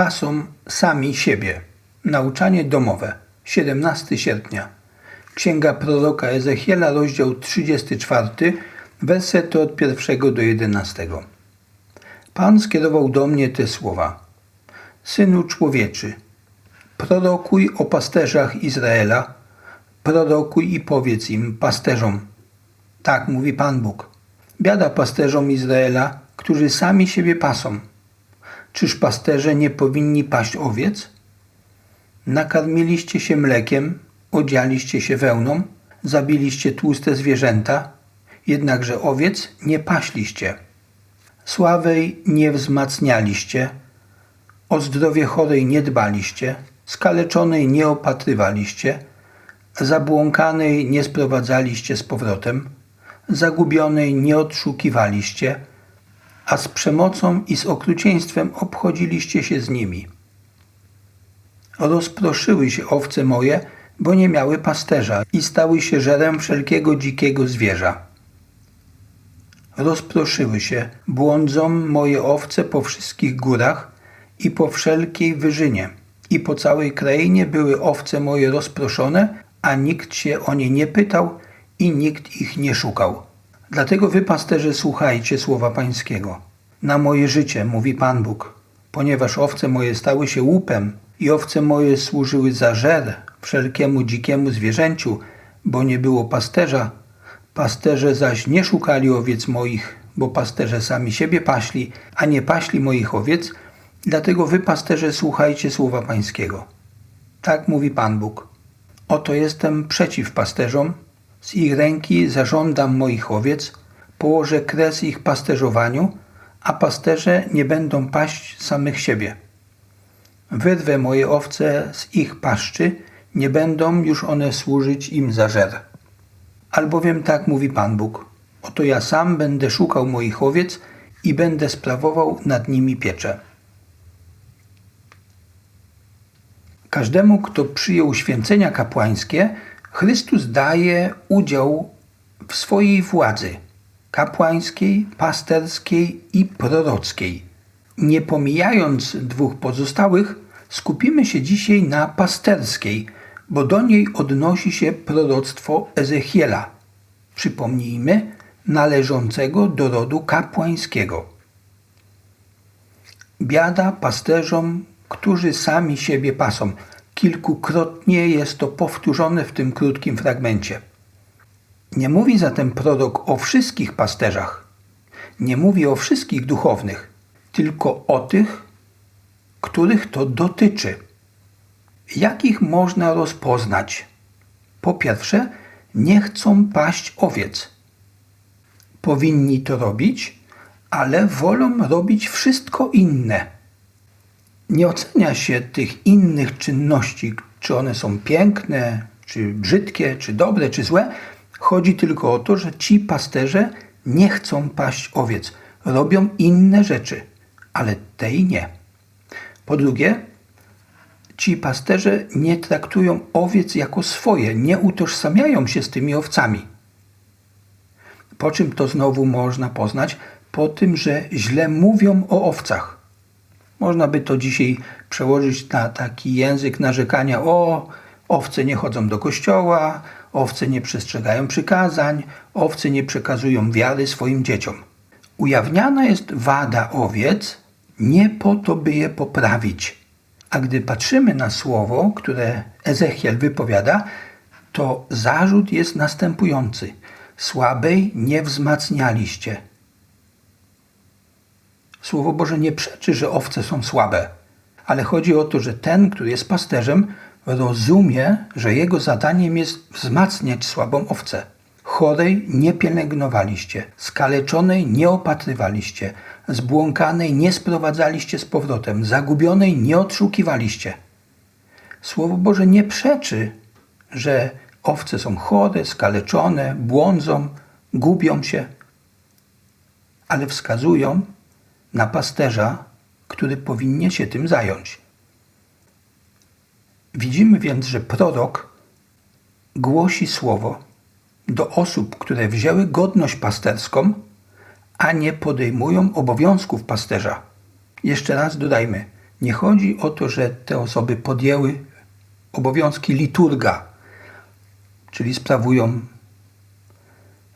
pasą sami siebie. Nauczanie domowe. 17 sierpnia. Księga proroka Ezechiela, rozdział 34, wersety od 1 do 11. Pan skierował do mnie te słowa. Synu człowieczy, prorokuj o pasterzach Izraela, prorokuj i powiedz im, pasterzom. Tak mówi Pan Bóg. Biada pasterzom Izraela, którzy sami siebie pasą. Czyż pasterze nie powinni paść owiec? Nakarmiliście się mlekiem, odzialiście się wełną, zabiliście tłuste zwierzęta, jednakże owiec nie paśliście. Sławej nie wzmacnialiście, o zdrowie chorej nie dbaliście, skaleczonej nie opatrywaliście, zabłąkanej nie sprowadzaliście z powrotem, zagubionej nie odszukiwaliście, a z przemocą i z okrucieństwem obchodziliście się z nimi. Rozproszyły się owce moje, bo nie miały pasterza i stały się żerem wszelkiego dzikiego zwierza. Rozproszyły się, błądzą moje owce po wszystkich górach i po wszelkiej wyżynie. I po całej krainie były owce moje rozproszone, a nikt się o nie nie pytał i nikt ich nie szukał. Dlatego wy, pasterze, słuchajcie słowa Pańskiego. Na moje życie, mówi Pan Bóg, ponieważ owce moje stały się łupem i owce moje służyły za żer wszelkiemu dzikiemu zwierzęciu, bo nie było pasterza, pasterze zaś nie szukali owiec moich, bo pasterze sami siebie paśli, a nie paśli moich owiec, dlatego wy, pasterze, słuchajcie słowa Pańskiego. Tak mówi Pan Bóg. Oto jestem przeciw pasterzom, z ich ręki zażądam moich owiec, położę kres ich pasterzowaniu, a pasterze nie będą paść samych siebie. Wyrwę moje owce z ich paszczy, nie będą już one służyć im za żer. Albowiem tak mówi Pan Bóg. Oto ja sam będę szukał moich owiec i będę sprawował nad nimi pieczę. Każdemu, kto przyjął święcenia kapłańskie, Chrystus daje udział w swojej władzy kapłańskiej, pasterskiej i prorockiej. Nie pomijając dwóch pozostałych, skupimy się dzisiaj na pasterskiej, bo do niej odnosi się proroctwo Ezechiela. Przypomnijmy, należącego do rodu kapłańskiego. Biada pasterzom, którzy sami siebie pasą. Kilkukrotnie jest to powtórzone w tym krótkim fragmencie. Nie mówi zatem prorok o wszystkich pasterzach. Nie mówi o wszystkich duchownych, tylko o tych, których to dotyczy. Jak ich można rozpoznać? Po pierwsze, nie chcą paść owiec. Powinni to robić, ale wolą robić wszystko inne. Nie ocenia się tych innych czynności, czy one są piękne, czy brzydkie, czy dobre, czy złe. Chodzi tylko o to, że ci pasterze nie chcą paść owiec. Robią inne rzeczy, ale tej nie. Po drugie, ci pasterze nie traktują owiec jako swoje, nie utożsamiają się z tymi owcami. Po czym to znowu można poznać? Po tym, że źle mówią o owcach. Można by to dzisiaj przełożyć na taki język narzekania: o, owce nie chodzą do kościoła, owce nie przestrzegają przykazań, owce nie przekazują wiary swoim dzieciom. Ujawniana jest wada owiec nie po to, by je poprawić. A gdy patrzymy na słowo, które Ezechiel wypowiada, to zarzut jest następujący: Słabej nie wzmacnialiście. Słowo Boże nie przeczy, że owce są słabe, ale chodzi o to, że ten, który jest pasterzem, rozumie, że jego zadaniem jest wzmacniać słabą owcę. Chorej nie pielęgnowaliście, skaleczonej nie opatrywaliście, zbłąkanej nie sprowadzaliście z powrotem, zagubionej nie odszukiwaliście. Słowo Boże nie przeczy, że owce są chore, skaleczone, błądzą, gubią się, ale wskazują na pasterza, który powinien się tym zająć. Widzimy więc, że prorok głosi słowo do osób, które wzięły godność pasterską, a nie podejmują obowiązków pasterza. Jeszcze raz dodajmy, Nie chodzi o to, że te osoby podjęły obowiązki liturga, czyli sprawują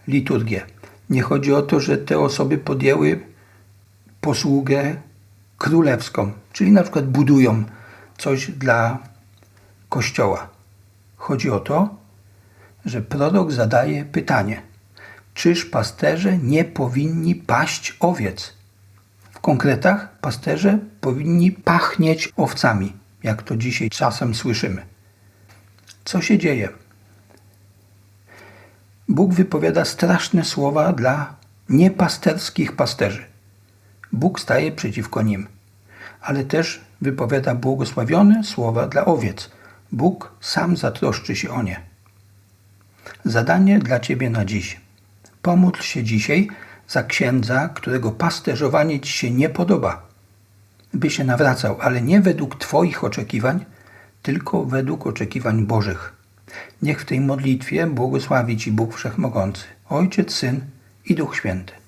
liturgię. Nie chodzi o to, że te osoby podjęły posługę królewską, czyli na przykład budują coś dla kościoła. Chodzi o to, że prorok zadaje pytanie: czyż pasterze nie powinni paść owiec? W konkretach pasterze powinni pachnieć owcami, jak to dzisiaj czasem słyszymy. Co się dzieje? Bóg wypowiada straszne słowa dla niepasterskich pasterzy. Bóg staje przeciwko nim, ale też wypowiada błogosławione słowa dla owiec. Bóg sam zatroszczy się o nie. Zadanie dla Ciebie na dziś. Pomódl się dzisiaj za księdza, którego pasterzowanie Ci się nie podoba, by się nawracał, ale nie według Twoich oczekiwań, tylko według oczekiwań Bożych. Niech w tej modlitwie błogosławi Ci Bóg Wszechmogący, Ojciec, Syn i Duch Święty.